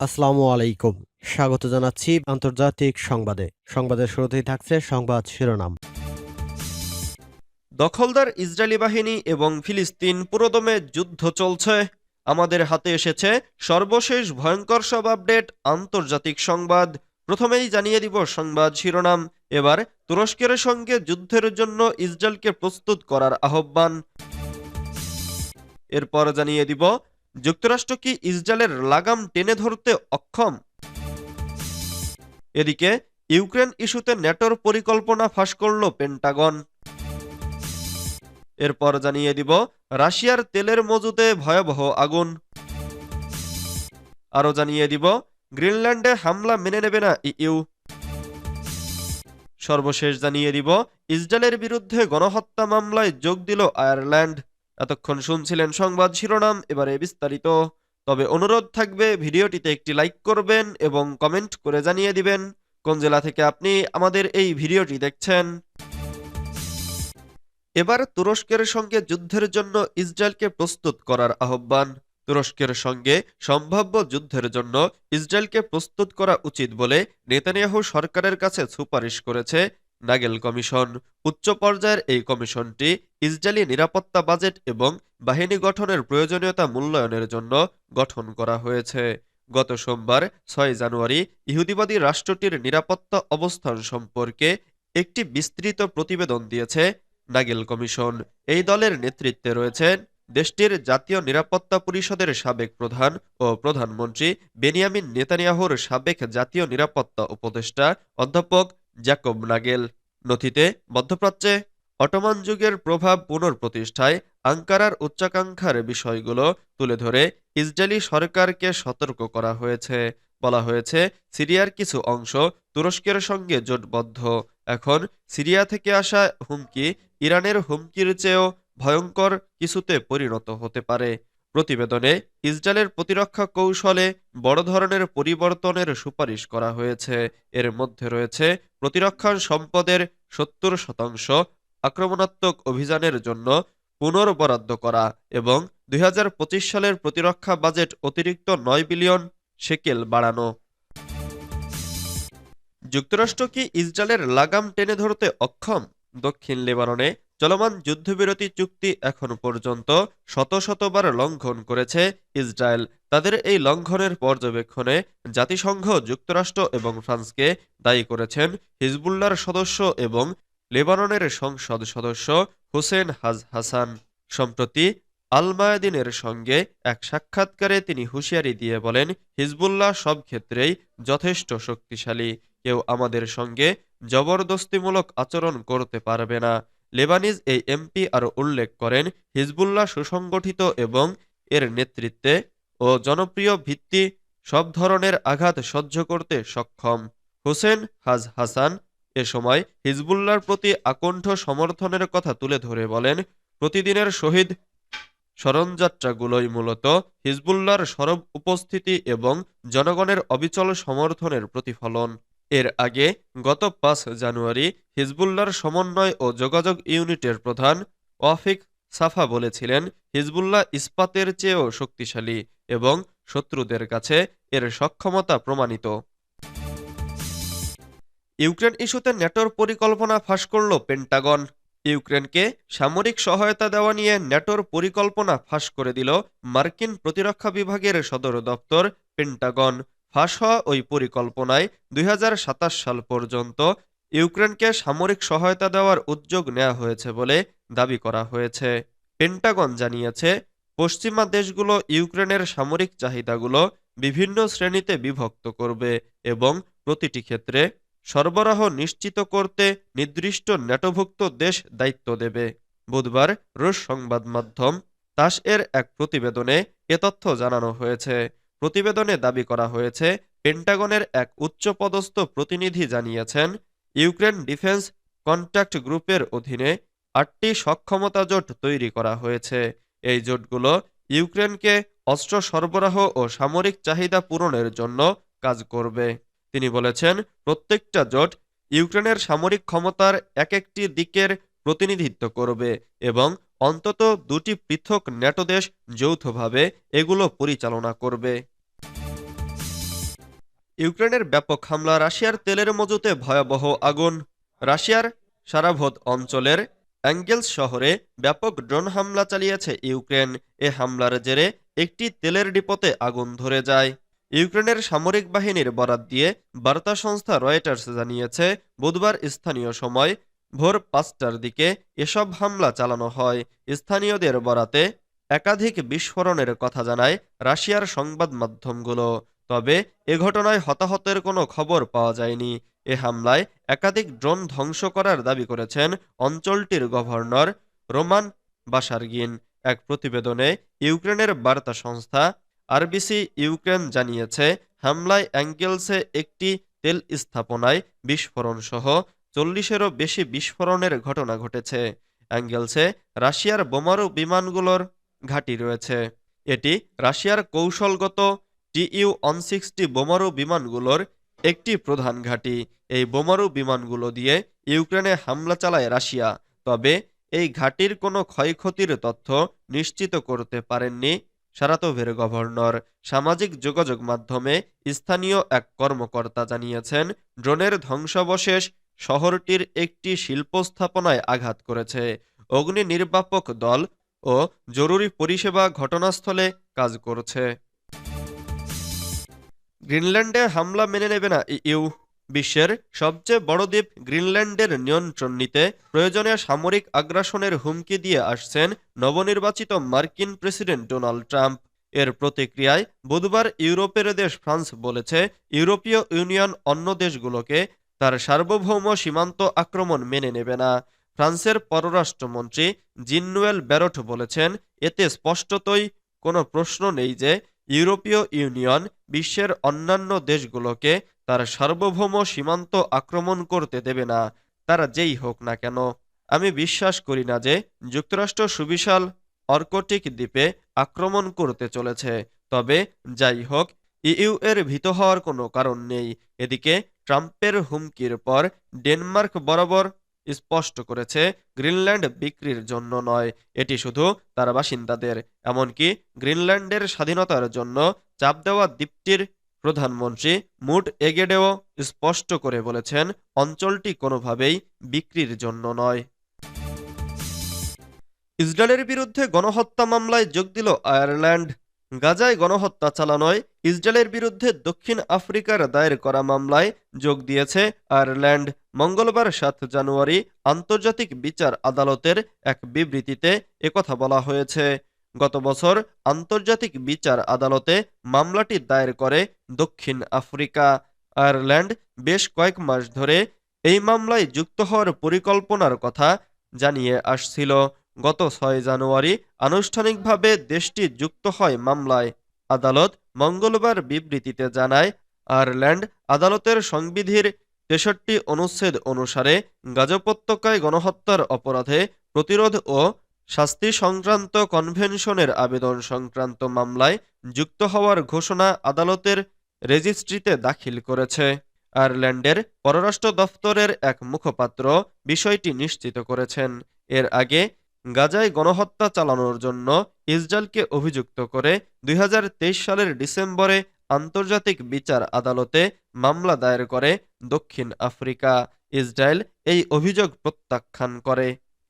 আসসালামু আলাইকুম। স্বাগত জানাচ্ছি আন্তর্জাতিক সংবাদে। সংবাদের শুরুতেই থাকছে সংবাদ শিরোনাম। দখলদার ইসরায়েলি বাহিনী এবং ফিলিস্তিন পুরোদমে যুদ্ধ চলছে। আমাদের হাতে এসেছে সর্বশেষ ভয়ঙ্কর সব আপডেট, আন্তর্জাতিক সংবাদ। প্রথমেই জানিয়ে দিব সংবাদ শিরোনাম। এবার তুরস্কের সঙ্গে যুদ্ধের জন্য ইসরায়েলকে প্রস্তুত করার আহ্বান। এরপর জানিয়ে দিব যুক্তরাষ্ট্র কি ইসরায়েলের লাগাম টেনে ধরতে অক্ষম? এদিকে, ইউক্রেন ইস্যুতে ন্যাটোর পরিকল্পনা ফাঁস করল পেন্টাগন। এরপর জানিয়ে দিব, রাশিয়ার তেলের মজুতে ভয়াবহ আগুন। আরও জানিয়ে দিব, গ্রিনল্যান্ডে হামলা মেনে নেবে না ইউ সর্বশেষ জানিয়ে দিব, ইসরায়েলের বিরুদ্ধে গণহত্যা মামলায় যোগ দিল আয়ারল্যান্ড। এতক্ষণ শুনছিলেন সংবাদ শিরোনাম, এবারে বিস্তারিত। তবে অনুরোধ থাকবে, ভিডিওটিতে একটি লাইক করবেন এবং কমেন্ট করে জানিয়ে দিবেন কোন জেলা থেকে আপনি আমাদের এই ভিডিওটি দেখছেন। এবার তুরস্কের সঙ্গে যুদ্ধের জন্য ইসরায়েলকে প্রস্তুত করার আহ্বান। তুরস্কের সঙ্গে সম্ভাব্য যুদ্ধের জন্য ইসরায়েলকে প্রস্তুত করা উচিত বলে নেতানিয়াহু সরকারের কাছে সুপারিশ করেছে নাগেল কমিশন, উচ্চ পর্যায়ের এই কমিশনটি ইসরায়েলি নিরাপত্তা বাজেট এবং বাহিনী গঠনের প্রয়োজনীয়তা মূল্যায়নের জন্য গঠন করা হয়েছে। গত সোমবার, ছয় জানুয়ারি, ইহুদিবাদী রাষ্ট্রটির নিরাপত্তা অবস্থান সম্পর্কে একটি বিস্তৃত প্রতিবেদন দিয়েছে নাগেল কমিশন। এই দলের নেতৃত্বে রয়েছেন দেশটির জাতীয় নিরাপত্তা পরিষদের সাবেক প্রধান ও প্রধানমন্ত্রী বেনিয়ামিন নেতানিয়াহুর সাবেক জাতীয় নিরাপত্তা উপদেষ্টা অধ্যাপক জ্যাকব নাগেল নথিতে মধ্যপ্রাচ্যে অটোমান যুগের প্রভাব পুনঃপ্রতিষ্ঠায় আঙ্কারার উচ্চাকাঙ্ক্ষার বিষয়গুলো তুলে ধরে ইসরায়েলি সরকারকে সতর্ক করা হয়েছে। বলা হয়েছে, সিরিয়ার কিছু অংশ তুরস্কের সঙ্গে জোটবদ্ধ। এখন সিরিয়া থেকে আসা হুমকি ইরানের হুমকির চেয়েও ভয়ঙ্কর কিছুতে পরিণত হতে পারে। প্রতিবেদনে ইসরায়েলের প্রতিরক্ষা কৌশলে বড় ধরনের পরিবর্তনের সুপারিশ করা হয়েছে। এর মধ্যে রয়েছে প্রতিরক্ষা সম্পদের সত্তর শতাংশ আক্রমণাত্মক অভিযানের জন্য পুনর্বরাদ্দ করা এবং দুই হাজার পঁচিশ সালের প্রতিরক্ষা বাজেট অতিরিক্ত নয় বিলিয়ন শেকেল বাড়ানো। যুক্তরাষ্ট্র কি ইসরায়েলের লাগাম টেনে ধরতে অক্ষম? দক্ষিণ লেবাননে চলমান যুদ্ধবিরতি চুক্তি এখন পর্যন্ত শত শতবার লঙ্ঘন করেছে ইসরায়েল। তাদের এই লঙ্ঘনের পর্যবেক্ষণে জাতিসংঘ, যুক্তরাষ্ট্র এবং ফ্রান্সকে দায়ী করেছেন হিজবুল্লার সদস্য এবং লেবাননের সংসদ সদস্য হুসেন হাজ হাসান। সম্প্রতি আল মায়াদিনের সঙ্গে এক সাক্ষাৎকারে তিনি হুঁশিয়ারি দিয়ে বলেন, হিজবুল্লাহ সব ক্ষেত্রেই যথেষ্ট শক্তিশালী। কেউ আমাদের সঙ্গে জবরদস্তিমূলক আচরণ করতে পারবে না। লেবানিজ এই এমপি আরও উল্লেখ করেন, হিজবুল্লাহ সুসংগঠিত এবং এর নেতৃত্বে ও জনপ্রিয় ভিত্তি সব ধরনের আঘাত সহ্য করতে সক্ষম। হোসেন হাজ হাসান এ সময় হিজবুল্লাহর প্রতি আকণ্ঠ সমর্থনের কথা তুলে ধরে বলেন, প্রতিদিনের শহীদ স্মরণযাত্রাগুলোই মূলত হিজবুল্লাহর সরব উপস্থিতি এবং জনগণের অবিচল সমর্থনের প্রতিফলন। এর আগে গত পাঁচ জানুয়ারি হিজবুল্লাহর সমন্বয় ও যোগাযোগ ইউনিটের প্রধান ওয়াফিক সাফা বলেছিলেন, হিজবুল্লাহ ইস্পাতের চেয়েও শক্তিশালী এবং শত্রুদের কাছে এর সক্ষমতা প্রমাণিত। ইউক্রেন ইস্যুতে ন্যাটোর পরিকল্পনা ফাঁস করল পেন্টাগন। ইউক্রেনকে সামরিক সহায়তা দেওয়া নিয়ে ন্যাটোর পরিকল্পনা ফাঁস করে দিল মার্কিন প্রতিরক্ষা বিভাগের সদর দপ্তর পেন্টাগন। ফাঁস হওয়া ওই পরিকল্পনায় দুই হাজার সাতাশ সাল পর্যন্ত ইউক্রেনকে সামরিক সহায়তা দেওয়ার উদ্যোগ নেওয়া হয়েছে বলে দাবি করা হয়েছে। পেন্টাগন জানিয়েছে, পশ্চিমা দেশগুলো ইউক্রেনের সামরিক চাহিদাগুলো বিভিন্ন শ্রেণীতে বিভক্ত করবে এবং প্রতিটি ক্ষেত্রে সরবরাহ নিশ্চিত করতে নির্দিষ্ট ন্যাটোভুক্ত দেশ দায়িত্ব দেবে। বুধবার রুশ সংবাদ মাধ্যম তাস এর এক প্রতিবেদনে এ তথ্য জানানো হয়েছে। প্রতিবেদনে দাবি করা হয়েছে, পেন্টাগনের এক উচ্চপদস্থ প্রতিনিধি জানিয়েছেন, ইউক্রেন ডিফেন্স কন্ট্যাক্ট গ্রুপের অধীনে আটটি সক্ষমতা জোট তৈরি করা হয়েছে। এই জোটগুলো ইউক্রেনকে অস্ত্র সরবরাহ ও সামরিক চাহিদা পূরণের জন্য কাজ করবে। তিনি বলেছেন, প্রত্যেকটা জোট ইউক্রেনের সামরিক ক্ষমতার এক একটি দিকের প্রতিনিধিত্ব করবে এবং অন্তত দুটি পৃথক ন্যাটো দেশ যৌথভাবে এগুলো পরিচালনা করবে। ইউক্রেনের ব্যাপক হামলা রাশিয়ার তেলের মজুতে ভয়াবহ আগুন। রাশিয়ার সারাভোদ অঞ্চলের অ্যাঙ্গেলস শহরে ব্যাপক ড্রোন হামলা চালিয়েছে ইউক্রেন। এ হামলার জেরে একটি তেলের ডিপোতে আগুন ধরে যায়। ইউক্রেনের সামরিক বাহিনীর বরাত দিয়ে বার্তা সংস্থা রয়টার্স জানিয়েছে, বুধবার স্থানীয় সময় ভোর পাঁচটার দিকে এসব হামলা চালানো হয়। স্থানীয়দের বরাতে একাধিক বিস্ফোরণের কথা জানায় রাশিয়ার সংবাদ মাধ্যমগুলো। তবে এ ঘটনায় হতাহতের কোনো খবর পাওয়া যায়নি। এ হামলায় একাধিক ড্রোন ধ্বংস করার দাবি করেছেন অঞ্চলটির গভর্নর রোমান বাসারগিন। এক প্রতিবেদনে ইউক্রেনের বার্তা সংস্থা আরবিসি ইউক্রেন জানিয়েছে, হামলায় অ্যাঙ্গেলসে একটি তেল স্থাপনায় বিস্ফোরণ সহ চল্লিশেরও বেশি বিস্ফোরণের ঘটনা ঘটেছে। অ্যাঙ্গেলসে রাশিয়ার বোমারু বিমানগুলোর ঘাঁটি রয়েছে। এটি রাশিয়ার কৌশলগত টিইউ ওয়ান সিক্সটি বোমারু বিমানগুলোর একটি প্রধান ঘাঁটি। এই বোমারু বিমানগুলো দিয়ে ইউক্রেনে হামলা চালায় রাশিয়া। তবে এই ঘাঁটির কোনো ক্ষয়ক্ষতির তথ্য নিশ্চিত করতে পারেননি সারাতোভের গভর্নর। সামাজিক যোগাযোগ মাধ্যমে স্থানীয় এক কর্মকর্তা জানিয়েছেন, ড্রোনের ধ্বংসাবশেষ শহরটির একটি শিল্প স্থাপনায় আঘাত করেছে। অগ্নি নির্বাপক দল ও জরুরি পরিষেবা ঘটনাস্থলে কাজ করছে। গ্রিনল্যান্ডে হামলা মেনে নেবে না ইউ। বিশ্বের সবচেয়ে বড় দ্বীপ গ্রিনল্যান্ডের নিয়ন্ত্রণ নিতে প্রয়োজনে সামরিক আগ্রাসনের হুমকি দিয়ে আসছেন নবনির্বাচিত মার্কিন প্রেসিডেন্ট ডোনাল্ড ট্রাম্প। এর প্রতিক্রিয়ায় বুধবার ইউরোপের দেশ ফ্রান্স বলেছে, ইউরোপীয় ইউনিয়ন অন্য দেশগুলোকে তার সার্বভৌম সীমান্ত আক্রমণ মেনে নেবে না। ফ্রান্সের পররাষ্ট্রমন্ত্রী জিন্নুয়েল ব্যারট বলেছেন, এতে স্পষ্টতই কোনো প্রশ্ন নেই যে ইউরোপীয় ইউনিয়ন বিশ্বের অন্যান্য দেশগুলোকে তার সার্বভৌম সীমান্ত আক্রমণ করতে দেবে না। তারা যেই হোক না কেন। আমি বিশ্বাস করি না যে যুক্তরাষ্ট্র সুবিশাল অর্কটিক দ্বীপে আক্রমণ করতে চলেছে। তবে যাই হোক, ইইউ এর ভীত হওয়ার কোনো কারণ নেই। এদিকে ট্রাম্পের হুমকির পর ডেনমার্ক বরাবর স্পষ্ট করেছে গ্রিনল্যান্ড বিক্রির জন্য নয়। এটি শুধু তার বাসিন্দাদের, এমনকি গ্রিনল্যান্ডের স্বাধীনতার জন্য চাপ দেওয়া দ্বীপটির প্রধানমন্ত্রী মুট এগেডেও স্পষ্ট করে বলেছেন, অঞ্চলটি কোনোভাবেই বিক্রির জন্য নয়। ইসরায়েলের বিরুদ্ধে গণহত্যা মামলায় যোগ দিল আয়ারল্যান্ড। গাজায় গণহত্যা চালানোয় ইসরায়েলের বিরুদ্ধে দক্ষিণ আফ্রিকার দায়ের করা মামলায় যোগ দিয়েছে আয়ারল্যান্ড। মঙ্গলবার সাত জানুয়ারি আন্তর্জাতিক বিচার আদালতের এক বিবৃতিতে একথা বলা হয়েছে। গত বছর আন্তর্জাতিক বিচার আদালতে মামলাটি দায়ের করে দক্ষিণ আফ্রিকা। আয়ারল্যান্ড বেশ কয়েক মাস ধরে এই মামলায় যুক্ত হওয়ার পরিকল্পনার কথা জানিয়ে আসছিল। গত ছয় জানুয়ারি আনুষ্ঠানিকভাবে দেশটি যুক্ত হয় মামলায়। আদালত মঙ্গলবার বিবৃতিতে জানায়, আয়ারল্যান্ড আদালতের সংবিধির তেষট্টি অনুচ্ছেদ অনুসারে গাজা উপত্যকায় গণহত্যার অপরাধে প্রতিরোধ ও শাস্তি সংক্রান্ত কনভেনশনের আবেদন সংক্রান্ত মামলায় যুক্ত হওয়ার ঘোষণা আদালতের রেজিস্ট্রিতে দাখিল করেছে। আয়ারল্যান্ডের পররাষ্ট্র দফতরের এক মুখপাত্র বিষয়টি নিশ্চিত করেছেন। এর আগে গাজায় গণহত্যা চালানোর জন্য ইসরায়েলকে অভিযুক্ত করে দুই হাজার তেইশ সালের ডিসেম্বরে আন্তর্জাতিক বিচার আদালতে মামলা দায়ের করে দক্ষিণ আফ্রিকা। ইসরায়েল এই অভিযোগ প্রত্যাখ্যান করে।